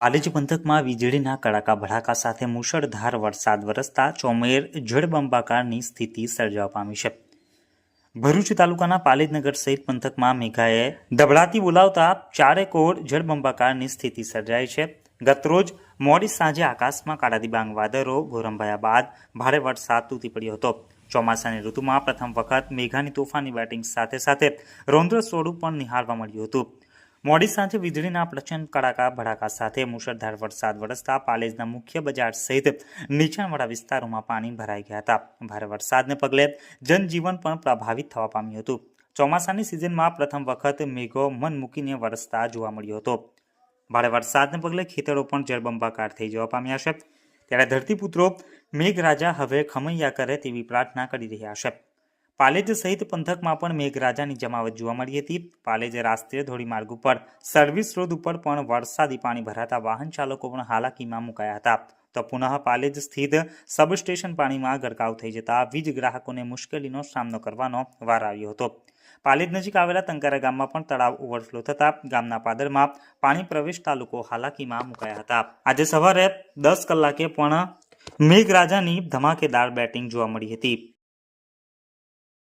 પાલેજ પંથકમાં વીજળીના કડાકા ભડાકા સાથે મુશળધાર વરસાદ વરસતા ચોમેર જળબંબાકારની સ્થિતિ સર્જાવા પામી છે. ભરૂચ તાલુકાના પાલેજનગર સહિત પંથકમાં મેઘાએ દબડાતી બોલાવતા ચારેકોર જળબંબાકારની સ્થિતિ સર્જાઈ છે. ગતરોજ મોડી સાંજે આકાશમાં કાળા દિબાંગ વાદળો ગોરંભાયા બાદ ભારે વરસાદ તૂટી પડ્યો હતો. ચોમાસાની ઋતુમાં પ્રથમ વખત મેઘાની તોફાની બેટિંગ સાથે સાથે રૌદ્ર સ્વરૂપ પણ નિહાળવા મળ્યું હતું. મોડી સાંજે વીજળીના પ્રચંડ કડાકા, ભડાકા સાથે મુશળધાર વરસાદ વરસતા પાલેજના મુખ્ય બજાર સહિત નીચાણવાળા વિસ્તારોમાં પાણી ભરાઈ ગયા હતા. ભારે વરસાદને પગલે જનજીવન પણ પ્રભાવિત થવા પામ્યું હતું. ચોમાસાની સિઝનમાં પ્રથમ વખત મેઘો મન મૂકીને વરસતા જોવા મળ્યો હતો. ભારે વરસાદને પગલે ખેતરો પણ જળબંબાકાર થઈ જવા પામ્યા છે. ત્યારે ધરતીપુત્રો મેઘરાજા હવે ખમૈયા કરે તેવી પ્રાર્થના કરી રહ્યા છે. પાલેજ સહિત પંથકમાં પણ મેઘરાજાની જમાવટ જોવા મળી હતી. પાલેજ રાષ્ટ્રીય ધોરીમાર્ગ ઉપર સર્વિસ રોડ ઉપર પણ વરસાદી પાણી ભરાતા વાહન ચાલકો પણ હાલાકીમાં મુકાયા હતા. તો પુનઃ પાલેજ સ્થિત સબસ્ટેશન પાણીમાં ગરકાવ થઈ જતા વીજ ગ્રાહકોને મુશ્કેલીનો સામનો કરવાનો વાર આવ્યો હતો. પાલેજ નજીક આવેલા તંકારા ગામમાં પણ તળાવ ઓવરફ્લો થતા ગામના પાદરમાં પાણી પ્રવેશતા લોકો હાલાકીમાં મુકાયા હતા. આજે સવારે દસ કલાકે પણ મેઘરાજાની ધમાકેદાર બેટિંગ જોવા મળી હતી.